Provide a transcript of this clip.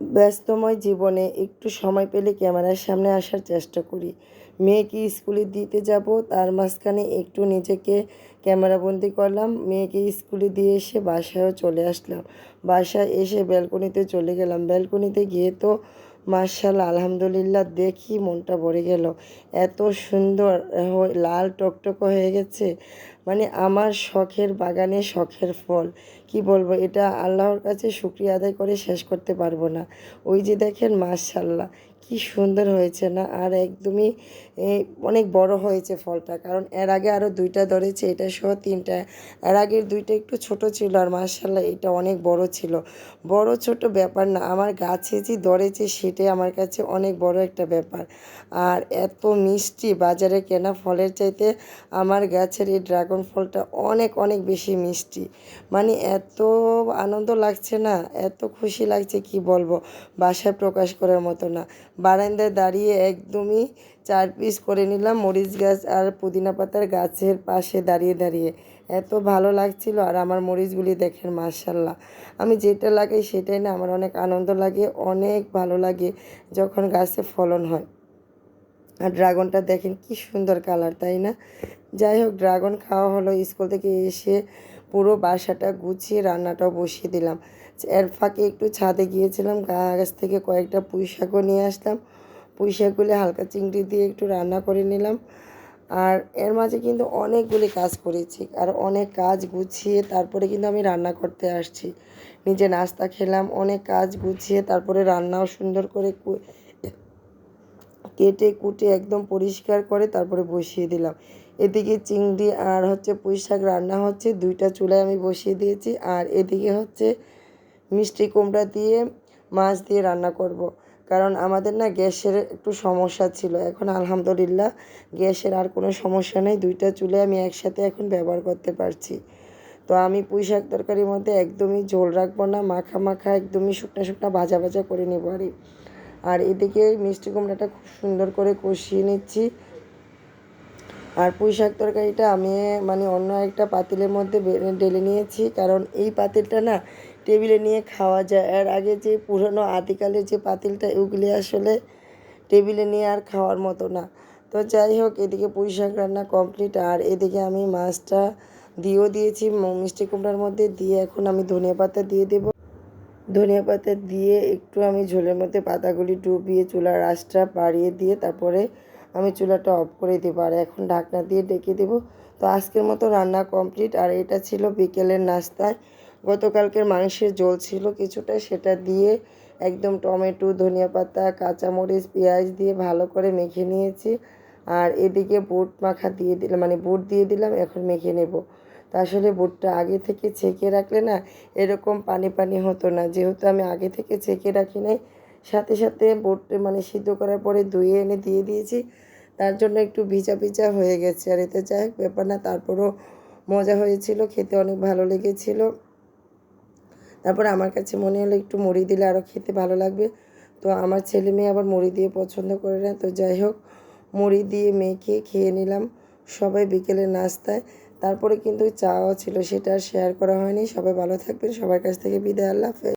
ব্যস্তময় জীবনে একটু সময় পেলে ক্যামেরার সামনে আসার চেষ্টা করি। মেয়েকে স্কুলে দিতে যাব, তার মাঝখানে একটু নিজেকে ক্যামেরাবন্দি করলাম। মেয়েকে স্কুলে দিয়ে এসে বাসায়ও চলে আসলাম। বাসায় এসে ব্যালকনিতে চলে গেলাম। ব্যালকনিতে গিয়ে তো মার্শাল্লাহ আলহামদুলিল্লাহ দেখি মনটা ভরে গেল। এত সুন্দর লাল টকটক হয়ে গেছে। মানে আমার শখের বাগানে শখের ফল। কি বলব? এটা আল্লাহর কাছে শুক্রিয়া আদায় করে শেষ করতে পারব না। ওই যে দেখেন মার্শাল্লাহ কি সুন্দর হয়েছে না? আর একদমই অনেক বড় হয়েছে ফলটা। কারণ এর আগে আরও দুইটা ধরেছে, এটা সহ তিনটা। এর আগের দুইটা একটু ছোট ছিল আর মার্শাল্লাহ এটা অনেক বড় ছিল। বড়, ছোট ব্যাপার না, আমার গাছে যে ধরেছে সেটাই আমার কাছে অনেক বড় একটা ব্যাপার। আর এত মিষ্টি বাজারে কেনা ফলের চাইতে আমার গাছের এই ড্রাগন ফলটা অনেক অনেক বেশি মিষ্টি। মানে এত আনন্দ লাগছে না? এত খুশি লাগছে কি বলব? বাসায় প্রকাশ করার মতো না। বারান্দায় দাঁড়িয়ে একদমই চার পিস করে নিলাম মরিচ গাছ আর পুদিনা পাতার গাছের পাশে দাঁড়িয়ে দাঁড়িয়ে। এত ভালো লাগছিল আর আমার মরিচগুলি দেখেন মার্শাল্লাহ আমি যেটা লাগাই সেটাই না, আমার অনেক আনন্দ লাগে, অনেক ভালো লাগে যখন গাছে ফলন হয়। আর ড্রাগনটা দেখেন কি সুন্দর কালার, তাই না? যাই হোক, ড্রাগন খাওয়া হলো স্কুল থেকে এসে পুরো বাসাটা গুছিয়ে রান্নাটাও বসিয়ে দিলাম। এর ফাঁকে একটু ছাদে গিয়েছিলাম, গাছ থেকে কয়েকটা পুঁই শাকও নিয়ে আসলাম। পুঁই শাকগুলি হালকা চিংড়ি দিয়ে একটু রান্না করে নিলাম। আর এর মাঝে কিন্তু অনেকগুলি কাজ করেছি আর অনেক কাজ গুছিয়ে তারপরে কিন্তু আমি রান্না করতে আসছি। নিজে নাস্তা খেলাম, অনেক কাজ গুছিয়ে তারপরে রান্নাও সুন্দর করে কেটে কুটে একদম পরিষ্কার করে তারপরে বসিয়ে দিলাম। এদিকে চিংড়ি আর হচ্ছে পুঁই শাক রান্না হচ্ছে, দুইটা চুলায় আমি বসিয়ে দিয়েছি। আর এদিকে হচ্ছে মিষ্টি কুমড়া দিয়ে মাছ দিয়ে রান্না করব। কারণ আমাদের না গ্যাসের একটু সমস্যা ছিল। এখন আলহামদুলিল্লাহ গ্যাসের আর কোনো সমস্যা নেই। দুইটা চুলে আমি একসাথে এখন ব্যবহার করতে পারছি। তো আমি পুঁই শাক তরকারির মধ্যে একদমই ঝোল রাখব না। মাখা মাখা একদমই শুকনো শুকনো ভাজা ভাজা করে নেব। আর আর এদিকে মিষ্টি কুমড়াটা খুব সুন্দর করে কষিয়ে নিচ্ছি। আর পুঁই শাক তরকারিটা আমি মানে অন্য একটা পাতিলের মধ্যে ঢেলে নিয়েছি। কারণ এই পাতিলটা না টেবিলে নিয়ে খাওয়া যায়। এর আগে যে পুরনো আদিকালের যে পাতিলটা ওগুলি আসলে টেবিলে নিয়ে আর খাওয়ার মতো না। তো যাই হোক, এদিকে পুঁই শাক রান্না কমপ্লিট আর এদিকে আমি মাছটা দিয়েও দিয়েছি, মিষ্টি কুমড়ার মধ্যে দিয়ে এখন আমি ধনিয়া পাতা দিয়ে দেবো। ধনিয়া পাতা দিয়ে একটু আমি ঝোলের মধ্যে পাতাগুলি ডুবিয়ে চুলার আঁচটা বাড়িয়ে দিয়ে তারপরে আমি চুলাটা অফ করে দেবো। আর এখন ঢাকনা দিয়ে ডেকে দেবো। তো আজকের মতো রান্না কমপ্লিট। আর এটা ছিল বিকেলের নাস্তায়। গতকালকের মাংসের জল ছিল কিছুটা। সেটা দিয়ে একদম টমেটো, ধনিয়া পাতা, কাঁচামরিচ, পেঁয়াজ দিয়ে ভালো করে মেখে নিয়েছি। আর এদিকে বুট মাখা দিয়ে দিলাম মানে বুট দিয়ে দিলাম, এখন মেখে নেব। আসলে বুটটা আগে থেকে ছেঁকে রাখলে না এরকম পানি পানি হতো না। যেহেতু আমি আগে থেকে ছেঁকে রাখি নাই, সাথে সাথে বুট মানে সিদ্ধ করার পরে ধুয়ে এনে দিয়ে দিয়েছি। তার জন্য একটু ভিজা ভিজা হয়ে গেছে। আর এতে যাই ব্যাপার না, তারপরও মজা হয়েছিল, খেতে অনেক ভালো লেগেছিল। তারপর আমার কাছে মনে হলো একটু মুড়ি দিলে আরও খেতে ভালো লাগবে। তো আমার ছেলে মেয়ে আবার মুড়ি দিয়ে পছন্দ করে না। তো যাই হোক, মুড়ি দিয়ে মেখে খেয়ে নিলাম। সবাই বিকেলে নাস্তায়। তারপরে কিন্তু চাওয়া ছিল সেটা আর শেয়ার করা হয়নি। সবাই ভালো থাকবেন। সবার কাছ থেকে বিদায়, আল্লাহ হাফেজ।